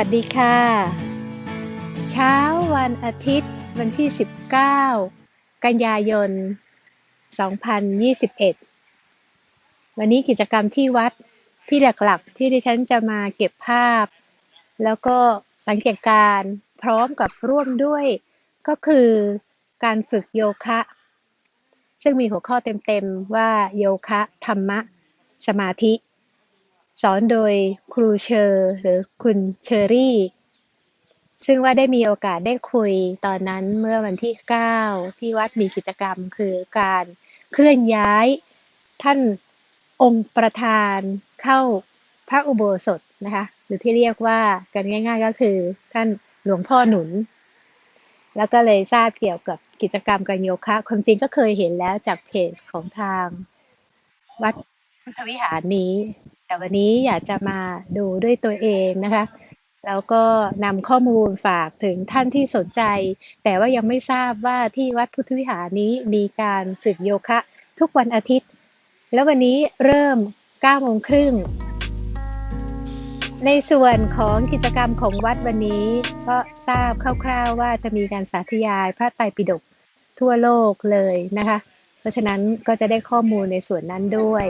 วัสดีค่ะ เช้าวันอาทิตย์วันที่ 19 กันยายน 2021 วันนี้กิจกรรมที่วัดที่หลักๆ ที่ดิฉันจะมาเก็บภาพ แล้วก็สังเกตการพร้อมกับร่วมด้วย ก็คือการฝึกโยคะ ซึ่งมีหัวข้อเต็มๆว่าโยคะ ธรรมะ สมาธิ สอนโดยครูเชอร์หรือคุณเชอรี่ ซึ่งว่าได้มีโอกาสได้คุยตอนนั้นเมื่อวันที่ 9 ที่วัดมีกิจกรรม คือการเคลื่อนย้ายท่านองค์ประธานเข้าพระอุโบสถนะคะหรือที่เรียกว่ากันง่ายๆก็คือท่านหลวงพ่อหนุน แล้วก็เลยทราบเกี่ยวกับกิจกรรมการโยคะ ความจริงก็เคยเห็นแล้วจากเพจของทางวัด พุทธวิหารนี้ แต่วันนี้อยากจะมาดูด้วยตัวเองนะคะ แล้วก็นำข้อมูลฝากถึงท่านที่สนใจ แต่ว่ายังไม่ทราบว่าที่วัดพุทธวิหารนี้มีการฝึกโยคะทุกวันอาทิตย์ แล้ววันนี้เริ่ม9โมงครึ่งในส่วนของกิจกรรมของวัดวันนี้ ก็ทราบคร่าวๆว่าจะมีการสาธยายพระไตรปิฎกทั่วโลกเลยนะคะ เพราะฉะนั้นก็จะได้ข้อมูลในส่วนนั้นด้วย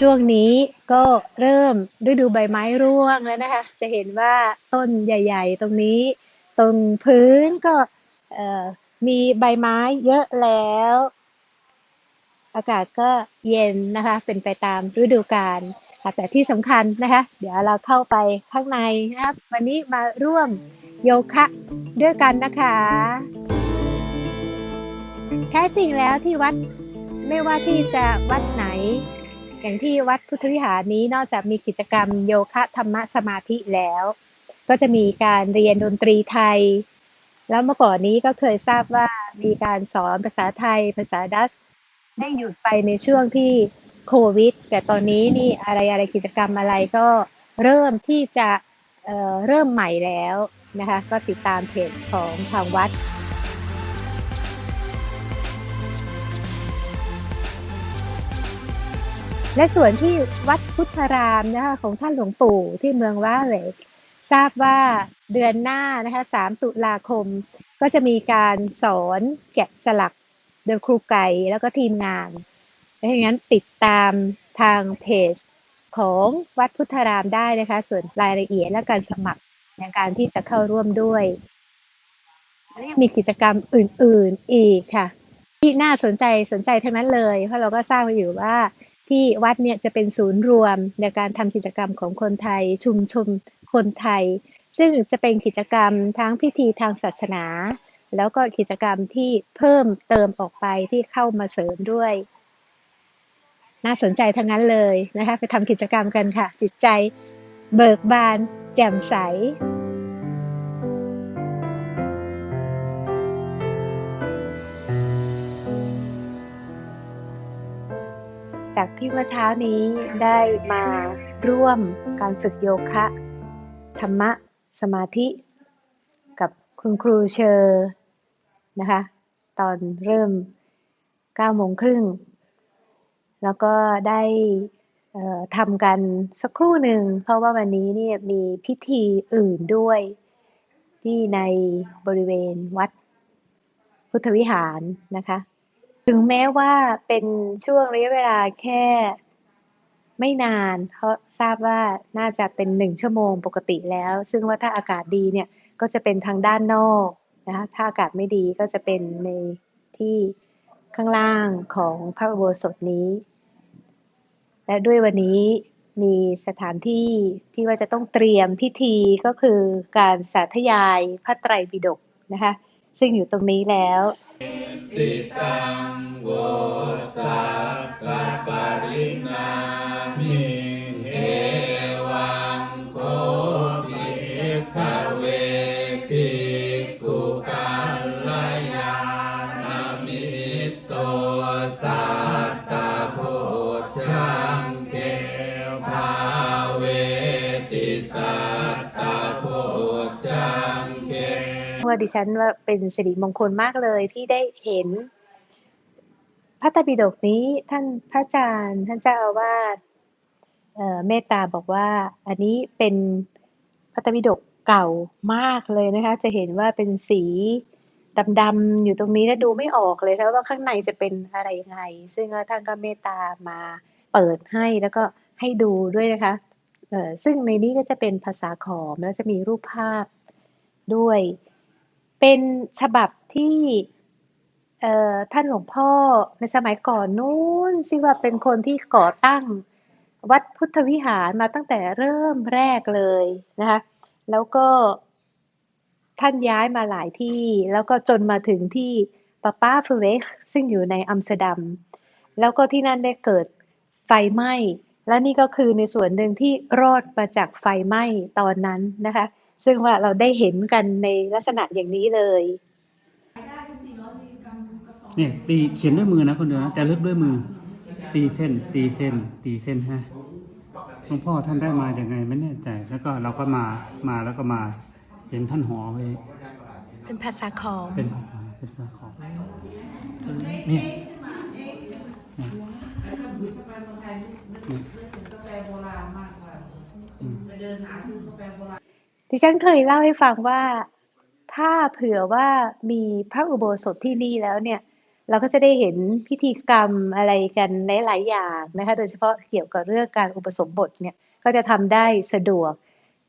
ช่วงนี้ก็เริ่มฤดูใบไม้ร่วงแล้วนะคะ จะเห็นว่าต้นใหญ่ ๆ ตรงนี้ ตรงพื้นก็มีใบไม้เยอะแล้ว อากาศก็เย็นนะคะ เป็นไปตามฤดูกาลแต่ที่สำคัญนะคะ เดี๋ยวเราเข้าไปข้างในนะครับ วันนี้มาร่วมโยคะด้วยกันนะคะ แท้จริงแล้วที่วัดไม่ว่าที่จะวัดไหน อย่างที่วัดพุทธวิหารนี้นอกจากมีกิจกรรมโยคะธรรมะสมาธิแล้ว ก็จะมีการเรียนดนตรีไทย แล้วเมื่อก่อนนี้ก็เคยทราบว่ามีการสอนภาษาไทย ภาษาดัชได้หยุดไปในช่วงที่โควิด แต่ตอนนี้นี่อะไรอะไรกิจกรรมอะไรก็เริ่มที่จะเเริ่มใหม่แล้วนะคะ ก็ติดตามเพจของทางวัด และส่วนที่วัดพุทธารามนะคะของท่านหลวงปู่ที่เมืองว่าเหล็กทราบว่าเดือนหน้านะคะ3ตุลาคม ก็จะมีการสอนแกะสลักโดยครูไก่แล้วก็ทีมงานดังนั้นติดตามทางเพจของวัดพุทธารามได้นะคะ ส่วนรายละเอียดและการสมัครในการที่จะเข้าร่วมด้วยและยังมีกิจกรรมอื่น ๆอีกค่ะ ที่น่าสนใจสนใจทั้งนั้นเลย เพราะเราก็ทราบอยู่ว่า ที่วัดเนี่ยจะเป็นศูนย์รวมในการทำกิจกรรมของคนไทย ชุมชนคนไทย ซึ่งจะเป็นกิจกรรมทั้งพิธีทางศาสนา แล้วก็กิจกรรมที่เพิ่มเติมออกไปที่เข้ามาเสริมด้วย น่าสนใจทั้งนั้นเลยนะคะ ไปทำกิจกรรมกันค่ะ จิตใจเบิกบาน แจ่มใส จากที่เมื่อเช้านี้ได้มาร่วมการฝึกโยคะ ธรรมะ สมาธิ กับคุณครูเชอร์นะคะ ตอนเริ่ม9โมงครึ่ง แล้วก็ได้ทำกันสักครู่หนึ่ง เพราะว่าวันนี้เนี่ยมีพิธีอื่นด้วย ที่ในบริเวณวัดพุทธวิหารนะคะ ถึงแม้ว่าเป็นช่วงระยะเวลาแค่ไม่นาน เพราะทราบว่าน่าจะเป็นหนึ่งชั่วโมงปกติแล้ว ซึ่งว่าถ้าอากาศดีเนี่ยก็จะเป็นทางด้านนอกนะคะถ้าอากาศไม่ดีก็จะเป็นในที่ข้างล่างของพระอุโบสถนี้ และด้วยวันนี้มีสถานที่ที่ว่าจะต้องเตรียมพิธีก็คือการสาธยายพระไตรปิฎกนะคะ ซึ่งอยู่ตรงนี้แล้ว สิตังโวสักกะปรินามิ ว่าดิฉันว่าเป็นสิริมงคลมากเลยที่ได้เห็นพระตรปิฎกนี้ท่านพระอาจารย์ท่านเจ้าอาวาสเอ่อเมตตาบอกว่าอันนี้เป็นพระตรปิฎกเก่ามากเลยนะคะ จะเห็นว่าเป็นสีดำๆอยู่ตรงนี้แล้วดูไม่ออกเลยนะว่าข้างในจะเป็นอะไรยังไง ซึ่งท่านก็เมตตามาเปิดให้แล้วก็ให้ดูด้วยนะคะเอ่อซึ่งในนี้ก็จะเป็นภาษาขอมแล้วจะมีรูปภาพด้วย เป็นฉบับที่ เอ่อ ท่านหลวงพ่อในสมัยก่อนนู้นที่ว่าเป็นคนที่ก่อตั้งวัดพุทธวิหารมาตั้งแต่เริ่มแรกเลยนะคะ แล้วก็ท่านย้ายมาหลายที่ แล้วก็จนมาถึงที่ปาป้าฟเวกซึ่งอยู่ในอัมสเตอร์ดัม แล้วก็ที่นั่นได้เกิดไฟไหม้ และนี่ก็คือในส่วนหนึ่งที่รอดมาจากไฟไหม้ตอนนั้นนะคะ ซึ่งว่าเราได้เห็นกันในลักษณะอย่างนี้เลยเนี่ยตีเขียนด้วยมือนะคนเดียวนะจะลึกด้วยมือ ตีเส้น ตีเส้น ตีเส้นฮะหลวงพ่อท่านได้มาอย่างไงไม่แน่ใจ แล้วก็เราก็มามาแล้วก็มาเห็นท่านหอไว้เป็นภาษาของเป็นภาษาเป็นภาษาของเนี่ยเนี่ย ดิฉันเคยเล่าให้ฟังว่าถ้าเผื่อว่ามีพระอุโบสถที่นี่แล้วเนี่ย เราก็จะได้เห็นพิธีกรรมอะไรกันหลายๆอย่างนะคะ โดยเฉพาะเกี่ยวกับเรื่องการอุปสมบทเนี่ยก็จะทำได้สะดวก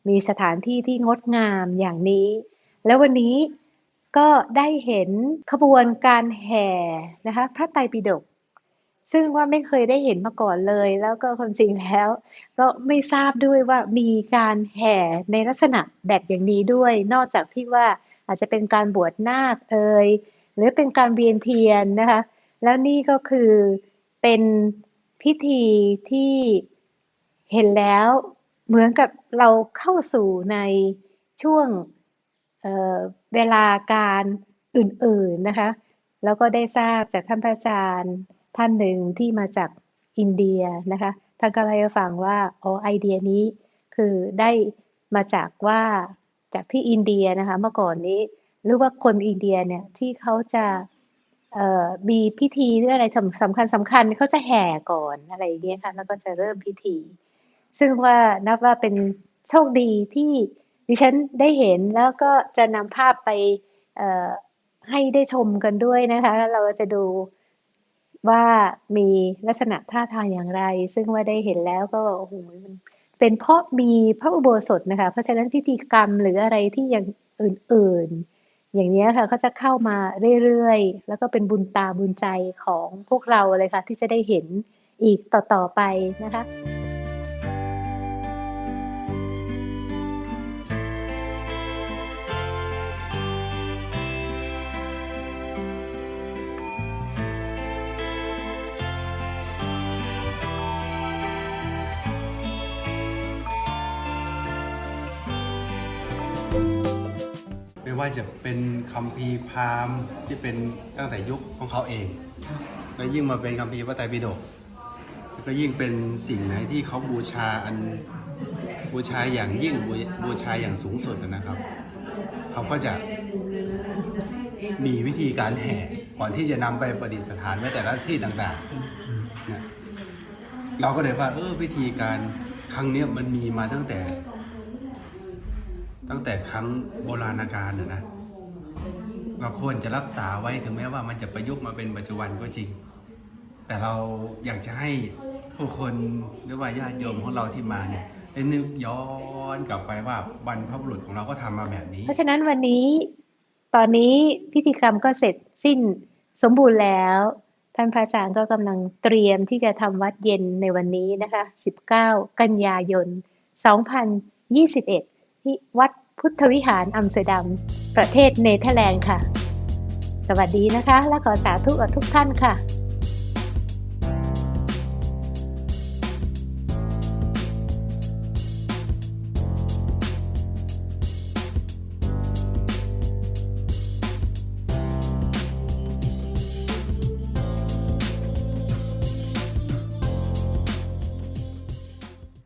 มีสถานที่ที่งดงามอย่างนี้ แล้ววันนี้ก็ได้เห็นขบวนการแห่นะคะพระไตรปิฎก ซึ่งว่าไม่เคยได้เห็นมาก่อนเลย แล้วก็ความจริงแล้ว ก็ไม่ทราบด้วยว่ามีการแห่ในลักษณะแบบอย่างนี้ด้วย นอกจากที่ว่าอาจจะเป็นการบวชนาคเอยหรือเป็นการเวียนเทียนนะคะ แล้วนี่ก็คือเป็นพิธีที่เห็นแล้วเหมือนกับเราเข้าสู่ในช่วงเเวลาการอื่นๆนะคะ แล้วก็ได้ทราบจากท่านพระอาจารย์ ท่านหนึ่งที่มาจากอินเดียนะคะท่านก็เล่าให้ฟังว่าอ๋อไอเดียนี้คือได้มาจากว่าจากที่อินเดียนะคะเมื่อก่อนนี้หรือว่าคนอินเดียเนี่ยที่เขาจะเอ่อมีพิธีหรืออะไรสำคัญสำคัญเขาจะแห่ก่อนอะไรอย่างเงี้ยค่ะแล้วก็จะเริ่มพิธี ซึ่งว่านับว่าเป็นโชคดีที่ดิฉันได้เห็นแล้วก็จะนำภาพไปเอ่อให้ได้ชมกันด้วยนะคะ เราจะดู ว่ามีลักษณะท่าทางอย่างไร ซึ่งว่าได้เห็นแล้วก็โอ้โหมันเป็นเพราะมีพระอุโบสถนะคะ เพราะฉะนั้นพิธีกรรมหรืออะไรที่อย่างอื่น ๆ อย่างนี้ค่ะก็จะเข้ามาเรื่อยๆ แล้วก็เป็นบุญตาบุญใจของพวกเราเลยค่ะ ที่จะได้เห็นอีกต่อๆไปนะคะ ว่าจะเป็นคัมภีร์พราหมณ์ที่เป็นตั้งแต่ยุคของเขาเอง แล้วยิ่งมาเป็นคัมภีร์พระไตรปิฎกก็ยิ่งเป็นสิ่งไหนที่เขาบูชาอันบูชาอย่างยิ่งบูชาอย่างสูงสุดนะครับ เขาก็จะมีวิธีการแห่ก่อนที่จะนำไปประดิษฐานไว้แต่ละที่ต่างๆ เราก็เลยว่าเออวิธีการครั้งนี้มันมีมาตั้งแต่ ตั้งแต่ครั้งโบราณกาลนะนะเราควรจะรักษาไว้ถึงแม้ว่ามันจะประยุกต์มาเป็นปัจจุบันก็จริง แต่เราอยากจะให้ผู้คนหรือว่าญาติโยมของเราที่มาเนี่ยได้นึกย้อนกลับไปว่าบรรพบุรุษของเราก็ทำมาแบบนี้ เพราะฉะนั้นวันนี้ตอนนี้พิธีกรรมก็เสร็จสิ้นสมบูรณ์แล้ว ท่านพระอาจารย์ก็กำลังเตรียมที่จะทำวัดเย็นในวันนี้นะคะ 19 กันยายน 2021 ที่วัดพุทธวิหารอัมสเตอร์ดัม ประเทศเนเธอร์แลนด์ค่ะ สวัสดีนะคะ และขอสาธุกับทุกท่านค่ะ